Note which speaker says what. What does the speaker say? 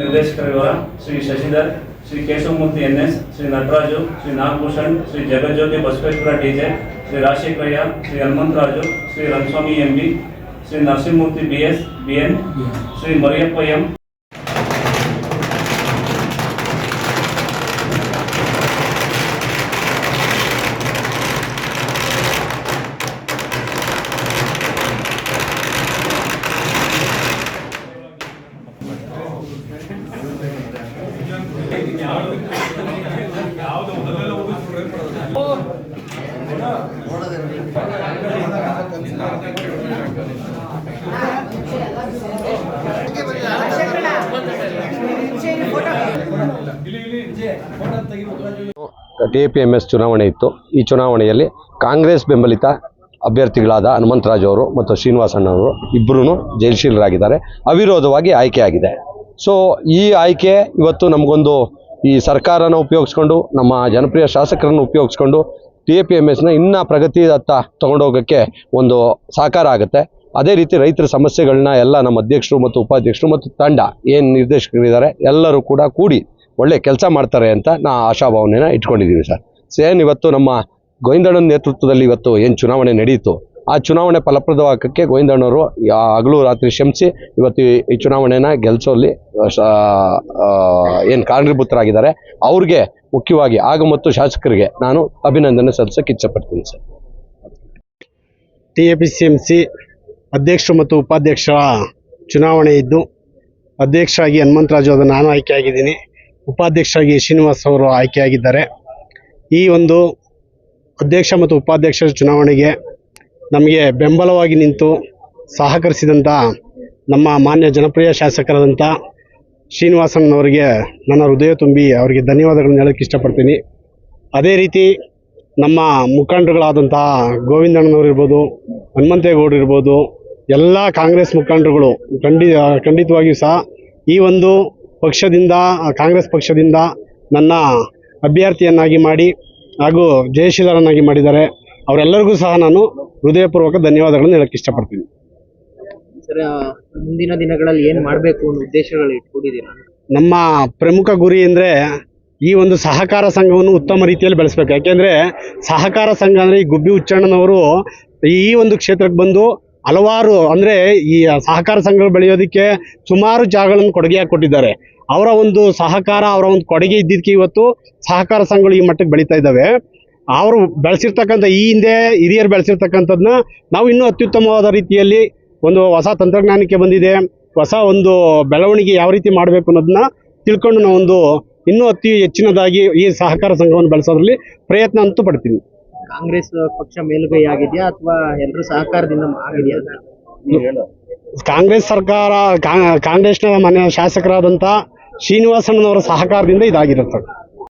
Speaker 1: ನಿರ್ದೇಶಕರಿವರ Shri Shashidhar Shri Keshavamurthy N S Shri Nataraju Shri Nagabhushan Shri Jagajyothi Basaveshwara DJ Shri Rajashekharaiah Shri Hanumantharaju Shri Rangaswamy M B Shri Narasimhamurthy B S B N Shri Mariyappa M
Speaker 2: T P M S ಚುನಾವಣೆ ಇತ್ತು. ಈ ಚುನಾವಣೆಯಲ್ಲಿ ಕಾಂಗ್ರೆಸ್ ಬೆಂಬಲಿತ ಅಭ್ಯರ್ಥಿಗಳಾದ ಹನುಮಂತರಾಜ್ ಅವರು ಮತ್ತು ಶ್ರೀನಿವಾಸಣ್ಣವರು ಇಬ್ಬರೂ ಜಯಶೀಲರಾಗಿದ್ದಾರೆ ಅವಿರೋಧವಾಗಿ ಆಯ್ಕೆಯಾಗಿದೆ. ಸೊ ಈ ಆಯ್ಕೆ ಇವತ್ತು ನಮಗೊಂದು ಈ ಸರ್ಕಾರನ ಉಪಯೋಗಿಸ್ಕೊಂಡು, ನಮ್ಮ ಜನಪ್ರಿಯ ಶಾಸಕರನ್ನು ಉಪಯೋಗಿಸ್ಕೊಂಡು ಟಿ ಎ ಪಿ ಎಂ ಎಸ್ನ ಇನ್ನೂ ಪ್ರಗತಿದತ್ತ ತೊಗೊಂಡೋಗೋಕ್ಕೆ ಒಂದು ಸಹಕಾರ ಆಗುತ್ತೆ. ಅದೇ ರೀತಿ ರೈತರ ಸಮಸ್ಯೆಗಳನ್ನ ಎಲ್ಲ ನಮ್ಮ ಅಧ್ಯಕ್ಷರು ಮತ್ತು ಉಪಾಧ್ಯಕ್ಷರು ಮತ್ತು ತಂಡ ಏನು ನಿರ್ದೇಶಕರಿದ್ದಾರೆ ಎಲ್ಲರೂ ಕೂಡ ಕೂಡಿ ಒಳ್ಳೆ ಕೆಲಸ ಮಾಡ್ತಾರೆ ಅಂತ ನಾ ಆಶಾಭಾವನೆನ ಇಟ್ಕೊಂಡಿದ್ದೀವಿ ಸರ್. ಸೇನ್ ಇವತ್ತು ನಮ್ಮ ಗೋವಿಂದಣ್ಣನ ನೇತೃತ್ವದಲ್ಲಿ ಇವತ್ತು ಏನು ಚುನಾವಣೆ ನಡೆಯಿತು ಆ ಚುನಾವಣೆ ಫಲಪ್ರದವಾಗಕ್ಕೆ ಗೋವಿಂದಣ್ಣವರು ಹಗಲು ರಾತ್ರಿ ಶ್ರಮಿಸಿ ಇವತ್ತು ಈ- ಚುನಾವಣೆನ ಗೆಲ್ಲಿಸೋಲ್ಲಿ ಏನು ಕಾರಣೀಭೂತರಾಗಿದ್ದಾರೆ. ಅವ್ರಿಗೆ ಮುಖ್ಯವಾಗಿ, ಆಗ ಮತ್ತು ಶಾಸಕರಿಗೆ ನಾನು ಅಭಿನಂದನೆ ಸಲ್ಲಿಸಕ್ಕೆ ಇಚ್ಛಪಡ್ತೀನಿ sir.
Speaker 3: T A P C M C ಅಧ್ಯಕ್ಷರು ಮತ್ತು ಉಪಾಧ್ಯಕ್ಷರ ಚುನಾವಣೆ ಇದ್ದು, ಅಧ್ಯಕ್ಷರಾಗಿ ಹನುಮಂತರಾಜು ಅವರು ನಾನು ಆಯ್ಕೆಯಾಗಿದ್ದೀನಿ. ಉಪಾಧ್ಯಕ್ಷರಾಗಿ ಶ್ರೀನಿವಾಸ್ ಅವರು ಆಯ್ಕೆಯಾಗಿದ್ದಾರೆ. ಈ ಒಂದು ಅಧ್ಯಕ್ಷ ಮತ್ತು ಉಪಾಧ್ಯಕ್ಷರ ಚುನಾವಣೆಗೆ ನಮಗೆ ಬೆಂಬಲವಾಗಿ ನಿಂತು ಸಹಕರಿಸಿದಂಥ ನಮ್ಮ ಮಾನ್ಯ ಜನಪ್ರಿಯ ಶಾಸಕರಾದಂಥ ಶ್ರೀನಿವಾಸನವರಿಗೆ ನನ್ನ ಹೃದಯ ತುಂಬಿ ಅವರಿಗೆ ಧನ್ಯವಾದಗಳನ್ನು ಹೇಳೋಕ್ಕೆ ಇಷ್ಟಪಡ್ತೀನಿ. ಅದೇ ರೀತಿ ನಮ್ಮ ಮುಖಂಡರುಗಳಾದಂತಹ ಗೋವಿಂದಣ್ಣನವರು ಇರ್ಬೋದು, ಹನುಮಂತೇಗೌಡರು ಇರ್ಬೋದು, ಎಲ್ಲ ಕಾಂಗ್ರೆಸ್ ಮುಖಂಡರುಗಳು ಖಂಡಿ, ಖಂಡಿತವಾಗಿಯೂ ಸಹ ಈ ಒಂದು ಪಕ್ಷದಿಂದ, ಕಾಂಗ್ರೆಸ್ ಪಕ್ಷದಿಂದ ನನ್ನ ಅಭ್ಯರ್ಥಿಯನ್ನಾಗಿ ಮಾಡಿ ಹಾಗೂ ಜಯಶೀಲರನ್ನಾಗಿ ಮಾಡಿದ್ದಾರೆ. ಅವರೆಲ್ಲರಿಗೂ ಸಹ ನಾನು ಹೃದಯಪೂರ್ವಕ ಧನ್ಯವಾದಗಳನ್ನು ಹೇಳಕ್ಕೆ ಇಷ್ಟಪಡ್ತೀನಿ.
Speaker 4: ಸರ್ ಮುಂದಿನ ದಿನಗಳಲ್ಲಿ ಏನ್ ಮಾಡಬೇಕು ಅನ್ನೋ ಉದ್ದೇಶಗಳು ಇಟ್ಕೊಂಡಿದ್ದೀರಾ?
Speaker 3: ನಮ್ಮ ಪ್ರಮುಖ ಗುರಿ ಅಂದ್ರೆ ಈ ಒಂದು ಸಹಕಾರ ಸಂಘವನ್ನು ಉತ್ತಮ ರೀತಿಯಲ್ಲಿ ಬೆಳೆಸಬೇಕು. ಯಾಕೆಂದ್ರೆ ಸಹಕಾರ ಸಂಘ ಅಂದರೆ ಈ ಗುಬ್ಬಿ ಉಚ್ಚಣ್ಣನವರು ಈ ಒಂದು ಕ್ಷೇತ್ರಕ್ಕೆ ಬಂದು ಹಲವಾರು ಅಂದರೆ ಈ ಸಹಕಾರ ಸಂಘಗಳು ಬೆಳೆಯೋದಕ್ಕೆ ಸುಮಾರು ಜಾಗಗಳನ್ನು ಕೊಡುಗೆಯಾಗಿ ಕೊಟ್ಟಿದ್ದಾರೆ ಅವರ ಒಂದು ಸಹಕಾರ ಅವರ ಒಂದು ಕೊಡುಗೆ ಇದ್ದಿದ್ದಕ್ಕೆ ಇವತ್ತು ಸಹಕಾರ ಸಂಘಗಳು ಈ ಮಟ್ಟಕ್ಕೆ ಬೆಳೀತಾ ಇದ್ದಾವೆ. ಅವರು ಬೆಳೆಸಿರ್ತಕ್ಕಂಥ ಈ ಹಿಂದೆ ಹಿರಿಯರು ಬೆಳೆಸಿರ್ತಕ್ಕಂಥದ್ದನ್ನ ನಾವು ಇನ್ನೂ ಅತ್ಯುತ್ತಮವಾದ ರೀತಿಯಲ್ಲಿ ಒಂದು ಹೊಸ ತಂತ್ರಜ್ಞಾನಕ್ಕೆ ಬಂದಿದೆ. ಹೊಸ ಒಂದು ಬೆಳವಣಿಗೆ ಯಾವ ರೀತಿ ಮಾಡಬೇಕು ಅನ್ನೋದನ್ನ ತಿಳ್ಕೊಂಡು ನಾವೊಂದು ಇನ್ನೂ ಅತಿ ಹೆಚ್ಚಿನದಾಗಿ ಈ ಸಹಕಾರ ಸಂಘವನ್ನು ಬೆಳೆಸೋದ್ರಲ್ಲಿ ಪ್ರಯತ್ನ ಅಂತೂ ಪಡ್ತೀನಿ.
Speaker 4: ಕಾಂಗ್ರೆಸ್ ಪಕ್ಷ ಮೇಲುಗೈ ಆಗಿದೆಯಾ ಅಥವಾ ಎಲ್ಲರೂ ಸಹಕಾರದಿಂದ ಆಗಿದೆಯಾ? ಅಂತ
Speaker 3: ಕಾಂಗ್ರೆಸ್ ಸರ್ಕಾರ ಕಾಂಗ್ರೆಸ್ನ ಮನೆ ಶಾಸಕರಾದಂಥ ಶ್ರೀನಿವಾಸಣ್ಣನವರ ಸಹಕಾರದಿಂದ ಇದಾಗಿರುತ್ತೆ.